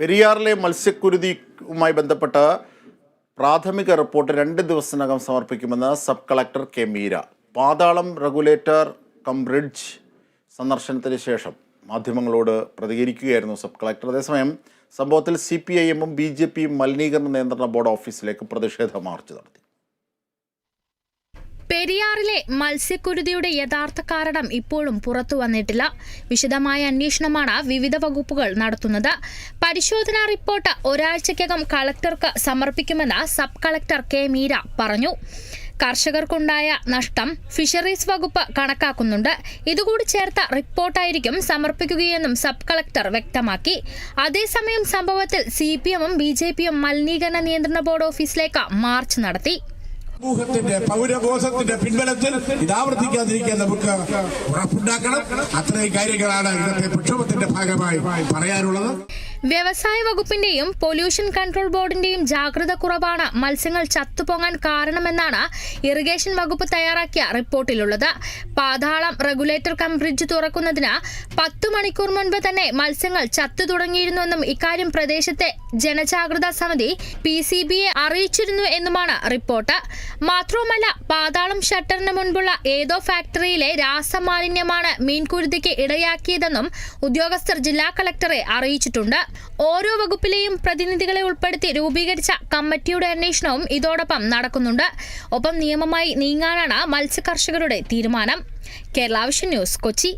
പെരിയാറിലെ മത്സ്യക്കുരുതിയുമായി ബന്ധപ്പെട്ട പ്രാഥമിക റിപ്പോർട്ട് രണ്ട് ദിവസത്തിനകം സമർപ്പിക്കുമെന്ന് സബ് കളക്ടർ കെ മീര. പാതാളം റെഗുലേറ്റർ കം ബ്രിഡ്ജ് സന്ദർശനത്തിന് ശേഷം മാധ്യമങ്ങളോട് പ്രതികരിക്കുകയായിരുന്നു സബ് കളക്ടർ. അതേസമയം സംഭവത്തിൽ സി പി ഐ എമ്മും ബി ജെ പിയും മലിനീകരണ നിയന്ത്രണ ബോർഡ് ഓഫീസിലേക്ക് പ്രതിഷേധ മാർച്ച് നടത്തി. പെരിയാറിലെ മത്സ്യക്കുരുതിയുടെ യഥാർത്ഥ കാരണം ഇപ്പോഴും പുറത്തു വന്നിട്ടില്ല. വിശദമായ അന്വേഷണമാണ് വിവിധ വകുപ്പുകൾ നടത്തുന്നത്. പരിശോധനാ റിപ്പോർട്ട് ഒരാഴ്ചയ്ക്കകം കളക്ടർക്ക് സമർപ്പിക്കുമെന്ന് സബ് കളക്ടർ കെ മീര പറഞ്ഞു. കർഷകർക്കുണ്ടായ നഷ്ടം ഫിഷറീസ് വകുപ്പ് കണക്കാക്കുന്നുണ്ട്. ഇതുകൂടി ചേർത്ത റിപ്പോർട്ടായിരിക്കും സമർപ്പിക്കുകയെന്നും സബ് കളക്ടർ വ്യക്തമാക്കി. അതേസമയം സംഭവത്തിൽ സി പി എമ്മും ബി ജെ പിയും മലിനീകരണ നിയന്ത്രണ ബോർഡ് ഓഫീസിലേക്ക് മാർച്ച് നടത്തി. സമൂഹത്തിന്റെ പൗരബോധത്തിന്റെ പിൻബലത്തിൽ ഇതാവർത്തിക്കാതിരിക്കാൻ നമുക്ക് ഉറപ്പുണ്ടാക്കണം. അത്രയും കാര്യങ്ങളാണ് ഇന്നത്തെ പ്രക്ഷോഭത്തിന്റെ ഭാഗമായി പറയാനുള്ളത്. വ്യവസായ വകുപ്പിന്റെയും പൊല്യൂഷൻ കൺട്രോൾ ബോർഡിന്റെയും ജാഗ്രത കുറവാണ്. മത്സ്യങ്ങൾ ചത്തുപൊങ്ങാൻ കാരണമെന്നാണ് ഇറിഗേഷൻ വകുപ്പ് തയ്യാറാക്കിയ റിപ്പോർട്ടിലുള്ളത്. പാതാളം റെഗുലേറ്റർ കം ബ്രിഡ്ജ് തുറക്കുന്നതിന് പത്ത് മണിക്കൂർ മുൻപ് തന്നെ മത്സ്യങ്ങൾ ചത്തു തുടങ്ങിയിരുന്നുവെന്നും ഇക്കാര്യം പ്രദേശത്തെ ജനജാഗ്രതാ സമിതി പി സി ബിയെ അറിയിച്ചിരുന്നു എന്നുമാണ് റിപ്പോർട്ട്. മാത്രവുമല്ല പാതാളം ഷട്ടറിന് മുൻപുള്ള ഏതോ ഫാക്ടറിയിലെ രാസമാലിന്യമാണ് മീൻകുരുതിക്ക് ഇടയാക്കിയതെന്നും ഉദ്യോഗസ്ഥർ ജില്ലാ കളക്ടറെ അറിയിച്ചിട്ടുണ്ട്. ഓരോ വകുപ്പിലെയും പ്രതിനിധികളെ ഉൾപ്പെടുത്തി രൂപീകരിച്ച കമ്മിറ്റിയുടെ അന്വേഷണവും ഇതോടൊപ്പം നടക്കുന്നുണ്ട്. ഒപ്പം നിയമമായി നീങ്ങാനാണ് മത്സ്യകർഷകരുടെ തീരുമാനം. കേരള ന്യൂസ് കൊച്ചി.